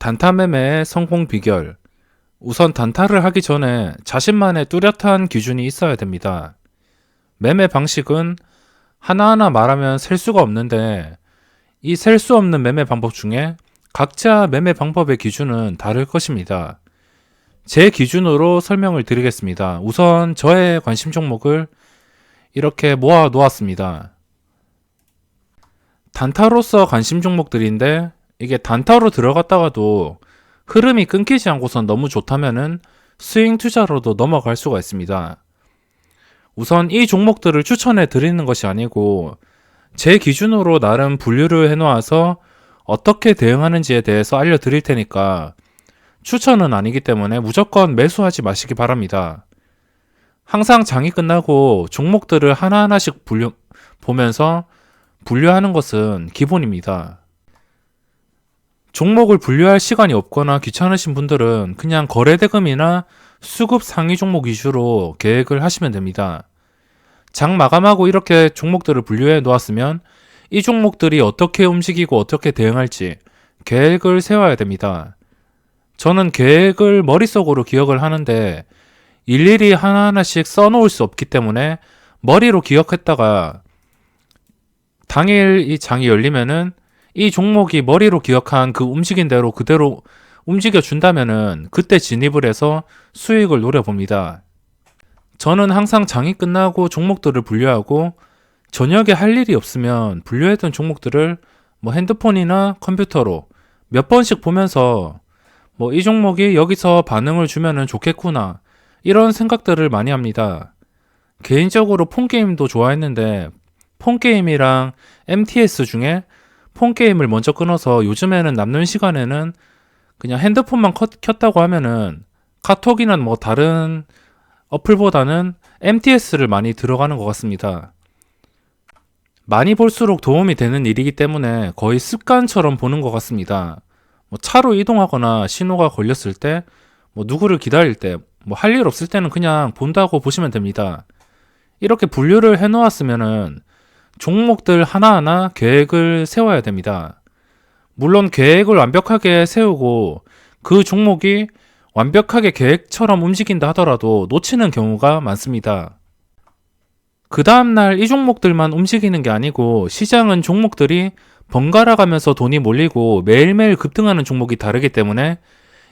단타 매매의 성공 비결. 우선 단타를 하기 전에 자신만의 뚜렷한 기준이 있어야 됩니다. 매매 방식은 하나하나 말하면 셀 수가 없는데 이 셀 수 없는 매매 방법 중에 각자 매매 방법의 기준은 다를 것입니다. 제 기준으로 설명을 드리겠습니다. 우선 저의 관심 종목을 이렇게 모아 놓았습니다. 단타로서 관심 종목들인데 이게 단타로 들어갔다가도 흐름이 끊기지 않고선 너무 좋다면은 스윙 투자로도 넘어갈 수가 있습니다. 우선 이 종목들을 추천해 드리는 것이 아니고 제 기준으로 나름 분류를 해 놓아서 어떻게 대응하는지에 대해서 알려드릴 테니까 추천은 아니기 때문에 무조건 매수하지 마시기 바랍니다. 항상 장이 끝나고 종목들을 하나하나씩 분류, 보면서 분류하는 것은 기본입니다. 종목을 분류할 시간이 없거나 귀찮으신 분들은 그냥 거래대금이나 수급 상위 종목 위주로 계획을 하시면 됩니다. 장 마감하고 이렇게 종목들을 분류해 놓았으면 이 종목들이 어떻게 움직이고 어떻게 대응할지 계획을 세워야 됩니다. 저는 계획을 머릿속으로 기억을 하는데 일일이 하나하나씩 써놓을 수 없기 때문에 머리로 기억했다가 당일 이 장이 열리면은 이 종목이 머리로 기억한 그 움직인 대로 그대로 움직여 준다면은 그때 진입을 해서 수익을 노려봅니다. 저는 항상 장이 끝나고 종목들을 분류하고 저녁에 할 일이 없으면 분류했던 종목들을 뭐 핸드폰이나 컴퓨터로 몇 번씩 보면서 뭐 이 종목이 여기서 반응을 주면은 좋겠구나 이런 생각들을 많이 합니다. 개인적으로 폰게임도 좋아했는데 폰게임이랑 MTS 중에 폰 게임을 먼저 끊어서 요즘에는 남는 시간에는 그냥 핸드폰만 컷, 켰다고 하면은 카톡이나 뭐 다른 어플보다는 MTS를 많이 들어가는 것 같습니다. 많이 볼수록 도움이 되는 일이기 때문에 거의 습관처럼 보는 것 같습니다. 뭐 차로 이동하거나 신호가 걸렸을 때, 뭐 누구를 기다릴 때, 뭐 할 일 없을 때는 그냥 본다고 보시면 됩니다. 이렇게 분류를 해 놓았으면은 종목들 하나하나 계획을 세워야 됩니다. 물론 계획을 완벽하게 세우고 그 종목이 완벽하게 계획처럼 움직인다 하더라도 놓치는 경우가 많습니다. 그 다음날 이 종목들만 움직이는 게 아니고 시장은 종목들이 번갈아 가면서 돈이 몰리고 매일매일 급등하는 종목이 다르기 때문에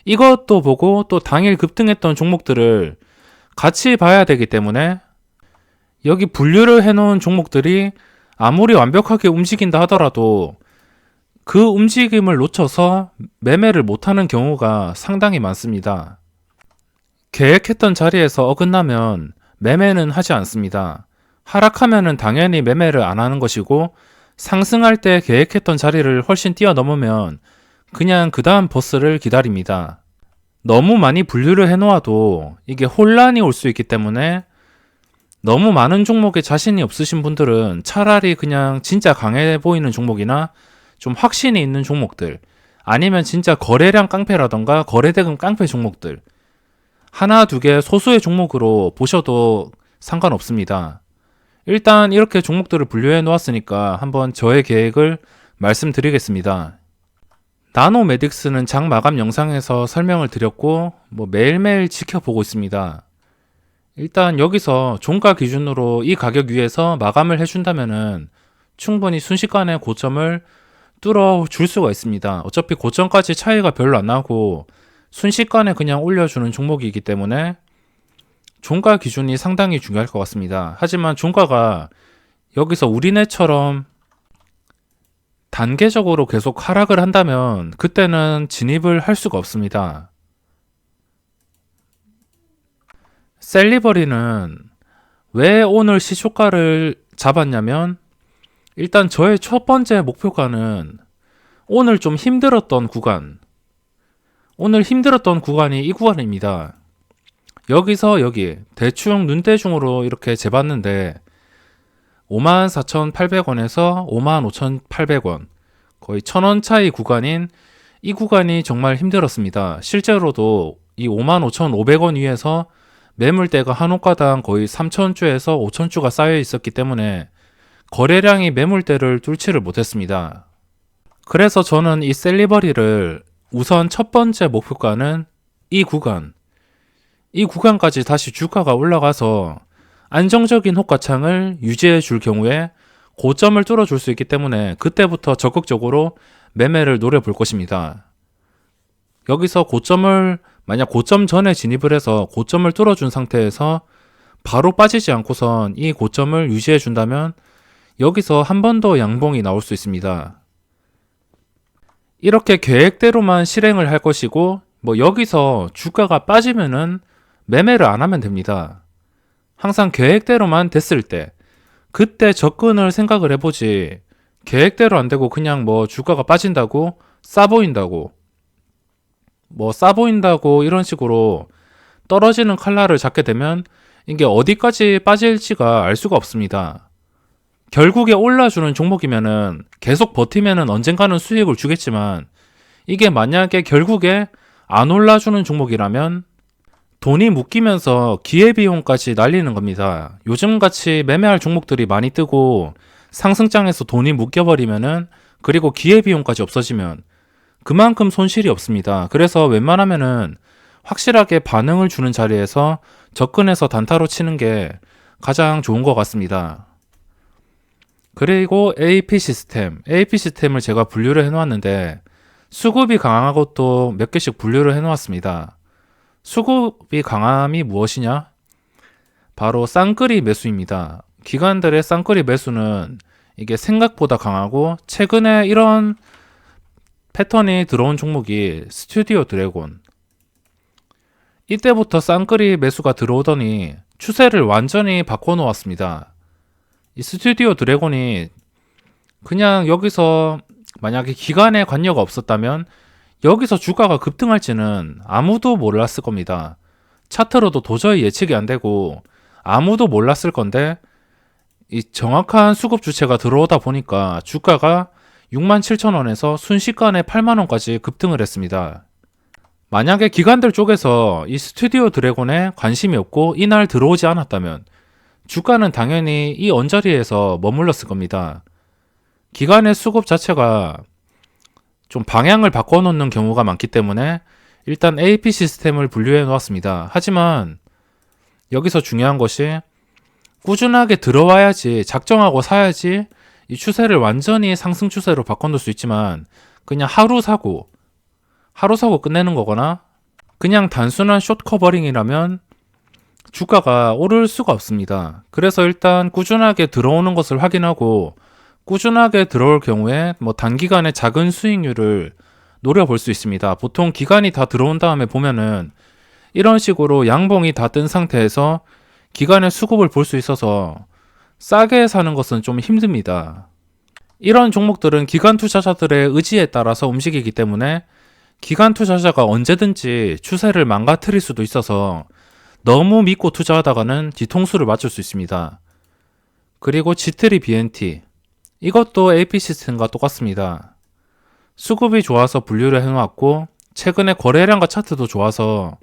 이것도 보고 또 당일 급등했던 종목들을 같이 봐야 되기 때문에 여기 분류를 해놓은 종목들이 아무리 완벽하게 움직인다 하더라도 그 움직임을 놓쳐서 매매를 못하는 경우가 상당히 많습니다. 계획했던 자리에서 어긋나면 매매는 하지 않습니다. 하락하면은 당연히 매매를 안 하는 것이고 상승할 때 계획했던 자리를 훨씬 뛰어넘으면 그냥 그 다음 버스를 기다립니다. 너무 많이 분류를 해놓아도 이게 혼란이 올 수 있기 때문에 너무 많은 종목에 자신이 없으신 분들은 차라리 그냥 진짜 강해 보이는 종목이나 좀 확신이 있는 종목들 아니면 진짜 거래량 깡패라던가 거래대금 깡패 종목들 하나 두 개 소수의 종목으로 보셔도 상관없습니다. 일단 이렇게 종목들을 분류해 놓았으니까 한번 저의 계획을 말씀드리겠습니다. 나노메딕스는 장 마감 영상에서 설명을 드렸고 뭐 매일매일 지켜보고 있습니다. 일단 여기서 종가 기준으로 이 가격 위에서 마감을 해준다면은 충분히 순식간에 고점을 뚫어 줄 수가 있습니다. 어차피 고점까지 차이가 별로 안 나고 순식간에 그냥 올려주는 종목이기 때문에 종가 기준이 상당히 중요할 것 같습니다. 하지만 종가가 여기서 우리네처럼 단계적으로 계속 하락을 한다면 그때는 진입을 할 수가 없습니다. 셀리버리는 왜 오늘 시초가를 잡았냐면 일단 저의 첫 번째 목표가는 오늘 좀 힘들었던 구간 오늘 힘들었던 구간이 이 구간입니다. 여기서 여기 대충 눈대중으로 이렇게 재봤는데 54,800원에서 55,800원 거의 1,000원 차이 구간인 이 구간이 정말 힘들었습니다. 실제로도 이 55,500원 위에서 매물대가 한 호가당 거의 3천주에서 5천주가 쌓여 있었기 때문에 거래량이 매물대를 뚫지를 못했습니다. 그래서 저는 이 셀리버리를 우선 첫 번째 목표가는 이 구간. 이 구간까지 다시 주가가 올라가서 안정적인 호가창을 유지해 줄 경우에 고점을 뚫어줄 수 있기 때문에 그때부터 적극적으로 매매를 노려볼 것입니다. 여기서 고점을 만약 고점 전에 진입을 해서 고점을 뚫어준 상태에서 바로 빠지지 않고선 이 고점을 유지해 준다면 여기서 한 번 더 양봉이 나올 수 있습니다. 이렇게 계획대로만 실행을 할 것이고 뭐 여기서 주가가 빠지면은 매매를 안 하면 됩니다. 항상 계획대로만 됐을 때 그때 접근을 생각을 해보지 계획대로 안 되고 그냥 뭐 주가가 빠진다고 싸 보인다고 뭐 싸 보인다고 이런 식으로 떨어지는 칼날을 잡게 되면 이게 어디까지 빠질지가 알 수가 없습니다. 결국에 올라주는 종목이면은 계속 버티면은 언젠가는 수익을 주겠지만 이게 만약에 결국에 안 올라주는 종목이라면 돈이 묶이면서 기회비용까지 날리는 겁니다. 요즘 같이 매매할 종목들이 많이 뜨고 상승장에서 돈이 묶여버리면은 그리고 기회비용까지 없어지면 그만큼 손실이 없습니다. 그래서 웬만하면은 확실하게 반응을 주는 자리에서 접근해서 단타로 치는 게 가장 좋은 것 같습니다. 그리고 AP 시스템. AP 시스템을 제가 분류를 해놓았는데 수급이 강한 것도 몇 개씩 분류를 해놓았습니다. 수급이 강함이 무엇이냐? 바로 쌍끌이 매수입니다. 기관들의 쌍끌이 매수는 이게 생각보다 강하고 최근에 이런 패턴이 들어온 종목이 스튜디오 드래곤. 이때부터 쌍끌이 매수가 들어오더니 추세를 완전히 바꿔놓았습니다. 이 스튜디오 드래곤이 그냥 여기서 만약에 기간에 관여가 없었다면 여기서 주가가 급등할지는 아무도 몰랐을 겁니다. 차트로도 도저히 예측이 안 되고 아무도 몰랐을 건데 이 정확한 수급 주체가 들어오다 보니까 주가가 67,000원에서 순식간에 8만원까지 급등을 했습니다. 만약에 기관들 쪽에서 이 스튜디오 드래곤에 관심이 없고 이날 들어오지 않았다면 주가는 당연히 이 언저리에서 머물렀을 겁니다. 기관의 수급 자체가 좀 방향을 바꿔놓는 경우가 많기 때문에 일단 AP 시스템을 분류해 놓았습니다. 하지만 여기서 중요한 것이 꾸준하게 들어와야지 작정하고 사야지 이 추세를 완전히 상승 추세로 바꿔놓을 수 있지만 그냥 하루 사고 하루 사고 끝내는 거거나 그냥 단순한 숏 커버링이라면 주가가 오를 수가 없습니다. 그래서 일단 꾸준하게 들어오는 것을 확인하고 꾸준하게 들어올 경우에 뭐 단기간에 작은 수익률을 노려볼 수 있습니다. 보통 기간이 다 들어온 다음에 보면은 이런 식으로 양봉이 다 뜬 상태에서 기간의 수급을 볼 수 있어서 싸게 사는 것은 좀 힘듭니다. 이런 종목들은 기관 투자자들의 의지에 따라서 움직이기 때문에 기관 투자자가 언제든지 추세를 망가뜨릴 수도 있어서 너무 믿고 투자하다가는 뒤통수를 맞을 수 있습니다. 그리고 G3 BNT 이것도 AP 시스템과 똑같습니다. 수급이 좋아서 분류를 해놓았고 최근에 거래량과 차트도 좋아서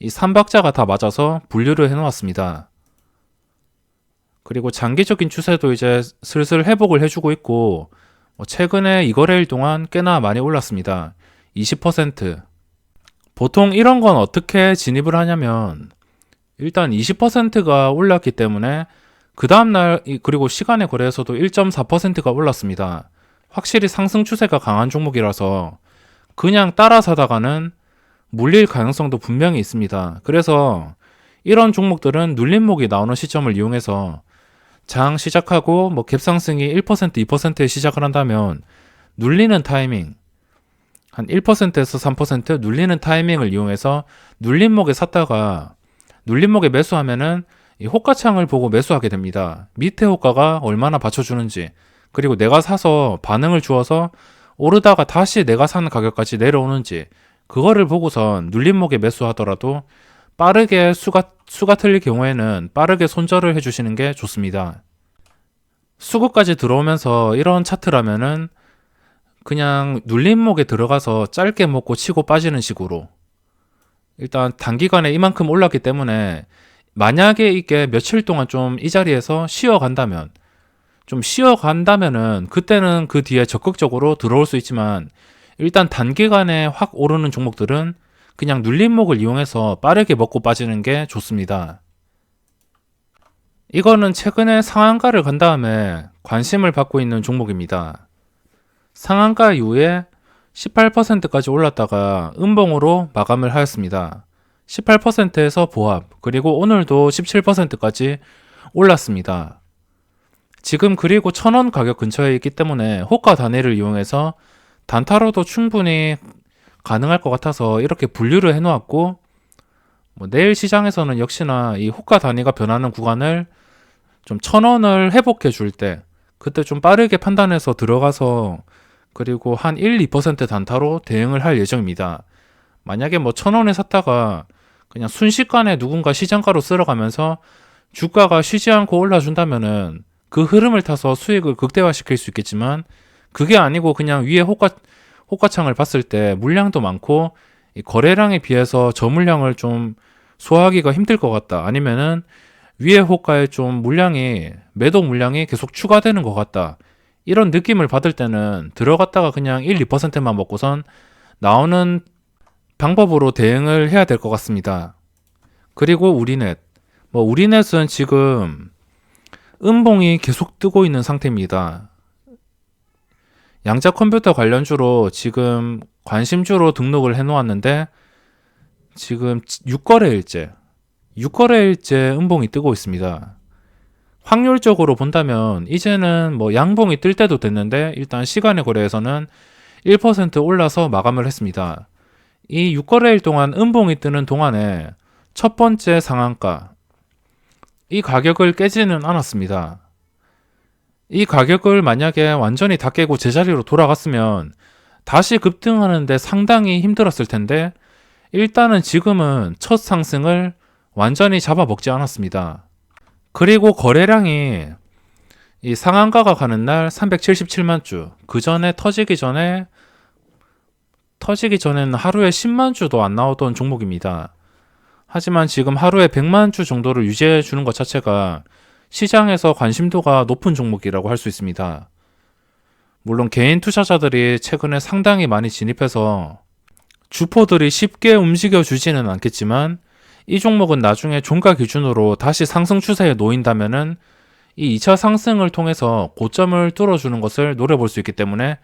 이 3박자가 다 맞아서 분류를 해놓았습니다. 그리고 장기적인 추세도 이제 슬슬 회복을 해주고 있고 뭐 최근에 이 거래일 동안 꽤나 많이 올랐습니다. 20% 보통 이런 건 어떻게 진입을 하냐면 일단 20%가 올랐기 때문에 그 다음날 그리고 시간에 거래에서도 1.4%가 올랐습니다. 확실히 상승 추세가 강한 종목이라서 그냥 따라 사다가는 물릴 가능성도 분명히 있습니다. 그래서 이런 종목들은 눌림목이 나오는 시점을 이용해서 장 시작하고 뭐 갭상승이 1% 2%에 시작을 한다면 눌리는 타이밍 한 1%에서 3% 눌리는 타이밍을 이용해서 눌림목에 샀다가 눌림목에 매수하면은 이 호가창을 보고 매수하게 됩니다. 밑에 호가가 얼마나 받쳐주는지 그리고 내가 사서 반응을 주어서 오르다가 다시 내가 사는 가격까지 내려오는지 그거를 보고선 눌림목에 매수하더라도 빠르게 수가 수가 틀릴 경우에는 빠르게 손절을 해주시는 게 좋습니다. 수급까지 들어오면서 이런 차트라면은 그냥 눌림목에 들어가서 짧게 먹고 치고 빠지는 식으로 일단 단기간에 이만큼 올랐기 때문에 만약에 이게 며칠 동안 좀 이 자리에서 쉬어간다면 좀 쉬어간다면은 그때는 그 뒤에 적극적으로 들어올 수 있지만 일단 단기간에 확 오르는 종목들은 그냥 눌림목을 이용해서 빠르게 먹고 빠지는 게 좋습니다. 이거는 최근에 상한가를 간 다음에 관심을 받고 있는 종목입니다. 상한가 이후에 18%까지 올랐다가 음봉으로 마감을 하였습니다. 18%에서 보합, 그리고 오늘도 17%까지 올랐습니다. 지금 그리고 1000원 가격 근처에 있기 때문에 호가 단위를 이용해서 단타로도 충분히 가능할 것 같아서 이렇게 분류를 해놓았고 뭐 내일 시장에서는 역시나 이 호가 단위가 변하는 구간을 좀 천 원을 회복해 줄 때 그때 좀 빠르게 판단해서 들어가서 그리고 한 1, 2% 단타로 대응을 할 예정입니다. 만약에 뭐 천 원에 샀다가 그냥 순식간에 누군가 시장가로 쓸어가면서 주가가 쉬지 않고 올라준다면은 그 흐름을 타서 수익을 극대화시킬 수 있겠지만 그게 아니고 그냥 위에 호가 호가창을 봤을 때 물량도 많고 이 거래량에 비해서 저물량을 좀 소화하기가 힘들 것 같다. 아니면은 위에 호가에 좀 물량이 매도 물량이 계속 추가되는 것 같다. 이런 느낌을 받을 때는 들어갔다가 그냥 1, 2%만 먹고선 나오는 방법으로 대응을 해야 될 것 같습니다. 그리고 우리넷. 뭐 우리넷은 지금 음봉이 계속 뜨고 있는 상태입니다. 양자 컴퓨터 관련주로 지금 관심주로 등록을 해 놓았는데 지금 6거래일째 6거래일째 음봉이 뜨고 있습니다. 확률적으로 본다면 이제는 뭐 양봉이 뜰 때도 됐는데 일단 시간의 거래에서는 1% 올라서 마감을 했습니다. 이 6거래일 동안 음봉이 뜨는 동안에 첫 번째 상한가 이 가격을 깨지는 않았습니다. 이 가격을 만약에 완전히 다 깨고 제자리로 돌아갔으면 다시 급등하는데 상당히 힘들었을 텐데 일단은 지금은 첫 상승을 완전히 잡아먹지 않았습니다. 그리고 거래량이 이 상한가가 가는 날 377만 주, 그 전에 터지기 전에 터지기 전에는 하루에 10만 주도 안 나오던 종목입니다. 하지만 지금 하루에 100만 주 정도를 유지해 주는 것 자체가 시장에서 관심도가 높은 종목이라고 할 수 있습니다. 물론 개인 투자자들이 최근에 상당히 많이 진입해서 주포들이 쉽게 움직여 주지는 않겠지만 이 종목은 나중에 종가 기준으로 다시 상승 추세에 놓인다면은 이 2차 상승을 통해서 고점을 뚫어주는 것을 노려볼 수 있기 때문에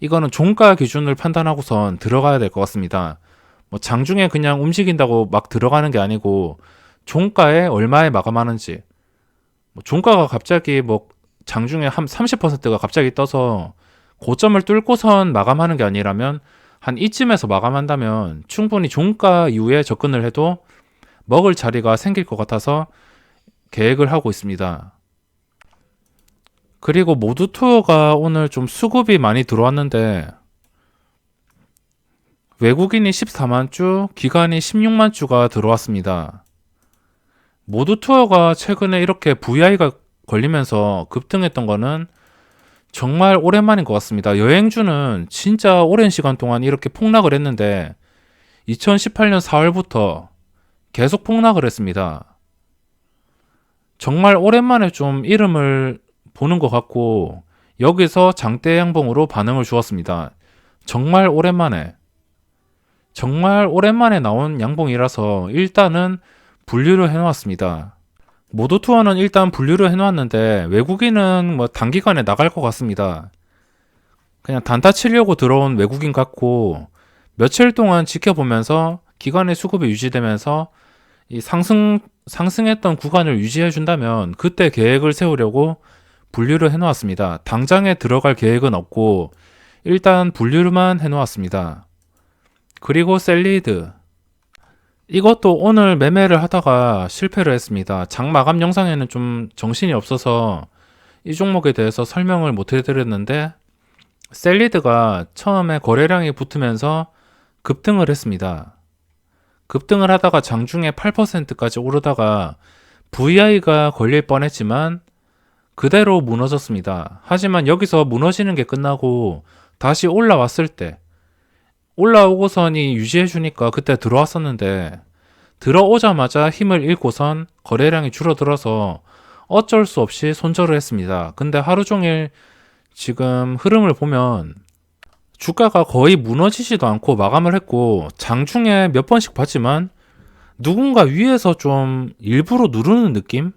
이거는 종가 기준을 판단하고선 들어가야 될 것 같습니다. 뭐 장중에 그냥 움직인다고 막 들어가는 게 아니고 종가에 얼마에 마감하는지 뭐 종가가 갑자기 뭐 장중에 한 30%가 갑자기 떠서 고점을 뚫고선 마감하는 게 아니라면 한 이쯤에서 마감한다면 충분히 종가 이후에 접근을 해도 먹을 자리가 생길 것 같아서 계획을 하고 있습니다. 그리고 모두 투어가 오늘 좀 수급이 많이 들어왔는데 외국인이 14만 주, 기관이 16만 주가 들어왔습니다. 모두 투어가 최근에 이렇게 VI가 걸리면서 급등했던 거는 정말 오랜만인 것 같습니다. 여행주는 진짜 오랜 시간 동안 이렇게 폭락을 했는데 2018년 4월부터 계속 폭락을 했습니다. 정말 오랜만에 좀 이름을 보는 것 같고 여기서 장대 양봉으로 반응을 주었습니다. 정말 오랜만에 정말 오랜만에 나온 양봉이라서 일단은 분류를 해놓았습니다. 모두 투어는 일단 분류를 해놓았는데 외국인은 뭐 단기간에 나갈 것 같습니다. 그냥 단타 치려고 들어온 외국인 같고 며칠 동안 지켜보면서 기간의 수급이 유지되면서 이 상승 상승했던 구간을 유지해 준다면 그때 계획을 세우려고 분류를 해 놓았습니다. 당장에 들어갈 계획은 없고 일단 분류만 해 놓았습니다. 그리고 셀리드 이것도 오늘 매매를 하다가 실패를 했습니다. 장 마감 영상에는 좀 정신이 없어서 이 종목에 대해서 설명을 못 해드렸는데 셀리드가 처음에 거래량이 붙으면서 급등을 했습니다. 급등을 하다가 장중에 8%까지 오르다가 VI가 걸릴 뻔했지만 그대로 무너졌습니다. 하지만 여기서 무너지는 게 끝나고 다시 올라왔을 때 올라오고선이 유지해주니까 그때 들어왔었는데 들어오자마자 힘을 잃고선 거래량이 줄어들어서 어쩔 수 없이 손절을 했습니다. 근데 하루 종일 지금 흐름을 보면 주가가 거의 무너지지도 않고 마감을 했고 장중에 몇 번씩 봤지만 누군가 위에서 좀 일부러 누르는 느낌?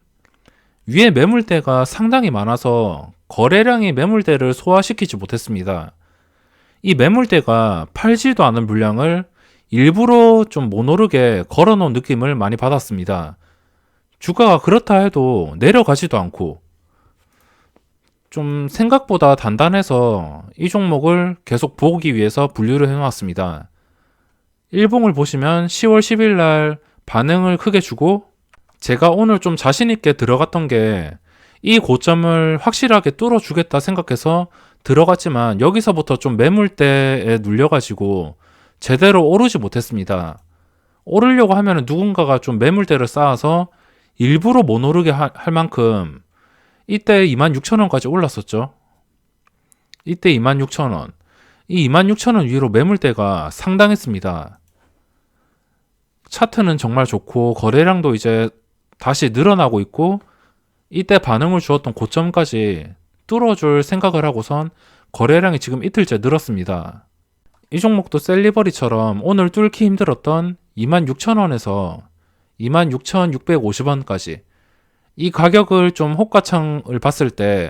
위에 매물대가 상당히 많아서 거래량이 매물대를 소화시키지 못했습니다. 이 매물대가 팔지도 않은 물량을 일부러 좀못 오르게 걸어놓은 느낌을 많이 받았습니다. 주가가 그렇다 해도 내려가지도 않고 좀 생각보다 단단해서 이 종목을 계속 보기 위해서 분류를 해놓았습니다. 일봉을 보시면 10월 10일 날 반응을 크게 주고 제가 오늘 좀 자신있게 들어갔던 게 이 고점을 확실하게 뚫어주겠다 생각해서 들어갔지만 여기서부터 좀 매물대에 눌려가지고 제대로 오르지 못했습니다. 오르려고 하면 누군가가 좀 매물대를 쌓아서 일부러 못 오르게 하- 할 만큼 이때 26,000원까지 올랐었죠. 이때 26,000원. 이 26,000원 위로 매물대가 상당했습니다. 차트는 정말 좋고 거래량도 이제 다시 늘어나고 있고 이때 반응을 주었던 고점까지 뚫어줄 생각을 하고선 거래량이 지금 이틀째 늘었습니다. 이 종목도 셀리버리처럼 오늘 뚫기 힘들었던 26,000원에서 26,650원까지 이 가격을 좀 호가창을 봤을 때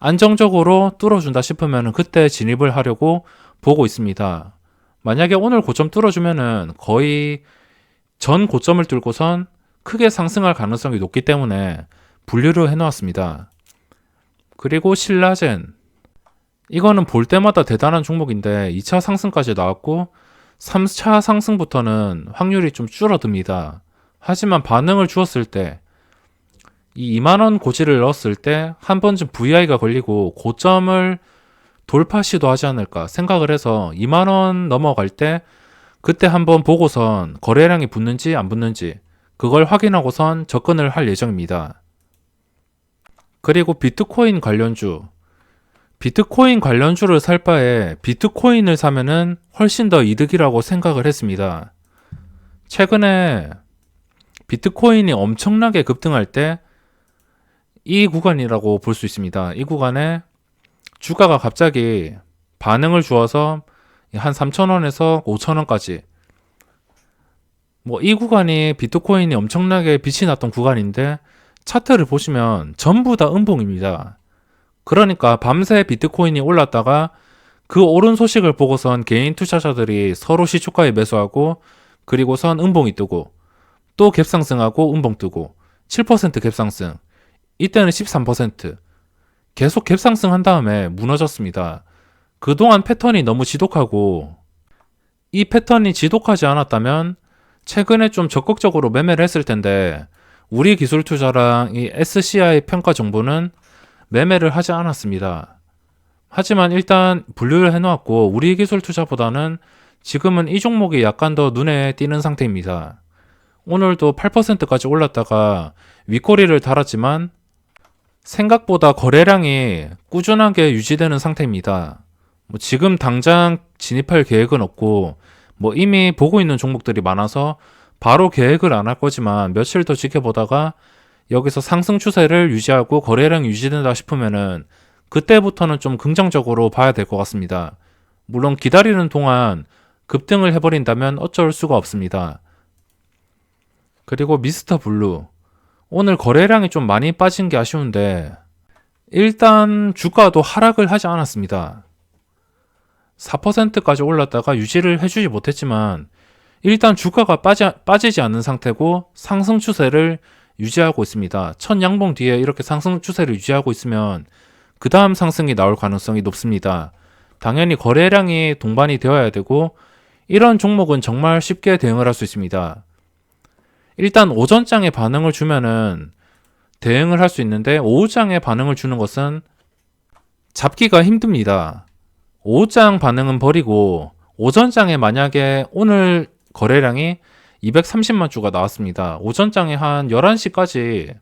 안정적으로 뚫어준다 싶으면 그때 진입을 하려고 보고 있습니다. 만약에 오늘 고점 뚫어주면은 거의 전 고점을 뚫고선 크게 상승할 가능성이 높기 때문에 분류를 해놓았습니다. 그리고 신라젠. 이거는 볼 때마다 대단한 종목인데 2차 상승까지 나왔고 3차 상승부터는 확률이 좀 줄어듭니다. 하지만 반응을 주었을 때 이 2만원 고지를 넣었을 때 한 번쯤 VI가 걸리고 고점을 돌파 시도하지 않을까 생각을 해서 2만원 넘어갈 때 그때 한번 보고선 거래량이 붙는지 안 붙는지 그걸 확인하고선 접근을 할 예정입니다. 그리고 비트코인 관련주. 비트코인 관련주를 살 바에 비트코인을 사면은 훨씬 더 이득이라고 생각을 했습니다. 최근에 비트코인이 엄청나게 급등할 때 이 구간이라고 볼 수 있습니다. 이 구간에 주가가 갑자기 반응을 주어서 한 3,000원에서 5,000원까지 뭐 이 구간이 비트코인이 엄청나게 빛이 났던 구간인데 차트를 보시면 전부 다 음봉입니다. 그러니까 밤새 비트코인이 올랐다가 그 오른 소식을 보고선 개인 투자자들이 서로 시초가에 매수하고 그리고선 음봉이 뜨고 또 갭상승하고 음봉 뜨고 7% 갭상승 이때는 13% 계속 갭상승 한 다음에 무너졌습니다. 그동안 패턴이 너무 지독하고 이 패턴이 지독하지 않았다면 최근에 좀 적극적으로 매매를 했을 텐데 우리 기술 투자랑 이 SCI 평가 정보는 매매를 하지 않았습니다. 하지만 일단 분류를 해놓았고 우리 기술 투자보다는 지금은 이 종목이 약간 더 눈에 띄는 상태입니다. 오늘도 8%까지 올랐다가 윗꼬리를 달았지만 생각보다 거래량이 꾸준하게 유지되는 상태입니다. 뭐 지금 당장 진입할 계획은 없고 뭐 이미 보고 있는 종목들이 많아서 바로 계획을 안 할 거지만 며칠 더 지켜보다가 여기서 상승 추세를 유지하고 거래량이 유지된다 싶으면은 그때부터는 좀 긍정적으로 봐야 될 것 같습니다. 물론 기다리는 동안 급등을 해버린다면 어쩔 수가 없습니다. 그리고 미스터 블루. 오늘 거래량이 좀 많이 빠진 게 아쉬운데 일단 주가도 하락을 하지 않았습니다. 4%까지 올랐다가 유지를 해주지 못했지만 일단 주가가 빠지, 빠지지 않는 상태고 상승 추세를 유지하고 있습니다. 첫 양봉 뒤에 이렇게 상승 추세를 유지하고 있으면 그 다음 상승이 나올 가능성이 높습니다. 당연히 거래량이 동반이 되어야 되고 이런 종목은 정말 쉽게 대응을 할 수 있습니다. 일단 오전장에 반응을 주면은 대응을 할 수 있는데 오후장에 반응을 주는 것은 잡기가 힘듭니다. 오후장 반응은 버리고 오전장에 만약에 오늘 거래량이 230만 주가 나왔습니다. 오전장에 한 11시까지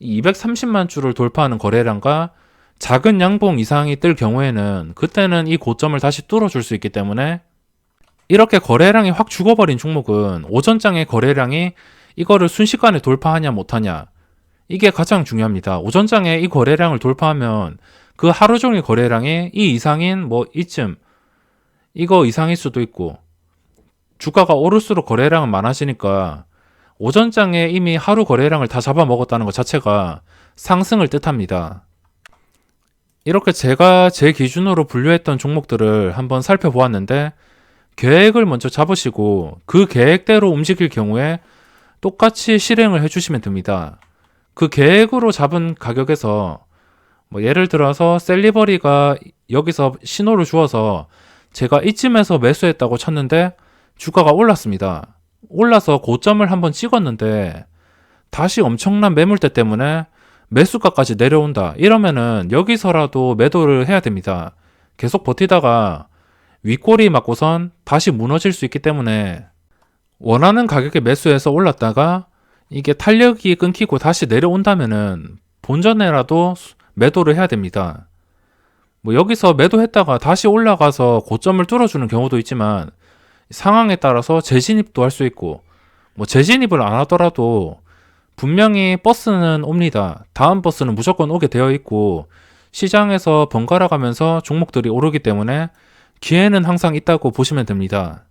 230만 주를 돌파하는 거래량과 작은 양봉 이상이 뜰 경우에는 그때는 이 고점을 다시 뚫어줄 수 있기 때문에 이렇게 거래량이 확 죽어버린 종목은 오전장의 거래량이 이거를 순식간에 돌파하냐 못하냐 이게 가장 중요합니다. 오전장에 이 거래량을 돌파하면 그 하루 종일 거래량이 이 이상인 뭐 이쯤 이거 이상일 수도 있고 주가가 오를수록 거래량은 많아지니까 오전장에 이미 하루 거래량을 다 잡아먹었다는 것 자체가 상승을 뜻합니다. 이렇게 제가 제 기준으로 분류했던 종목들을 한번 살펴보았는데 계획을 먼저 잡으시고 그 계획대로 움직일 경우에 똑같이 실행을 해주시면 됩니다. 그 계획으로 잡은 가격에서 뭐 예를 들어서 셀리버리가 여기서 신호를 주어서 제가 이쯤에서 매수했다고 쳤는데 주가가 올랐습니다. 올라서 고점을 한번 찍었는데 다시 엄청난 매물대 때문에 매수가까지 내려온다. 이러면은 여기서라도 매도를 해야 됩니다. 계속 버티다가 윗꼬리 맞고선 다시 무너질 수 있기 때문에 원하는 가격에 매수해서 올랐다가 이게 탄력이 끊기고 다시 내려온다면은 본전에라도 수- 매도를 해야 됩니다. 뭐 여기서 매도했다가 다시 올라가서 고점을 뚫어주는 경우도 있지만 상황에 따라서 재진입도 할 수 있고 뭐 재진입을 안 하더라도 분명히 버스는 옵니다. 다음 버스는 무조건 오게 되어 있고 시장에서 번갈아 가면서 종목들이 오르기 때문에 기회는 항상 있다고 보시면 됩니다.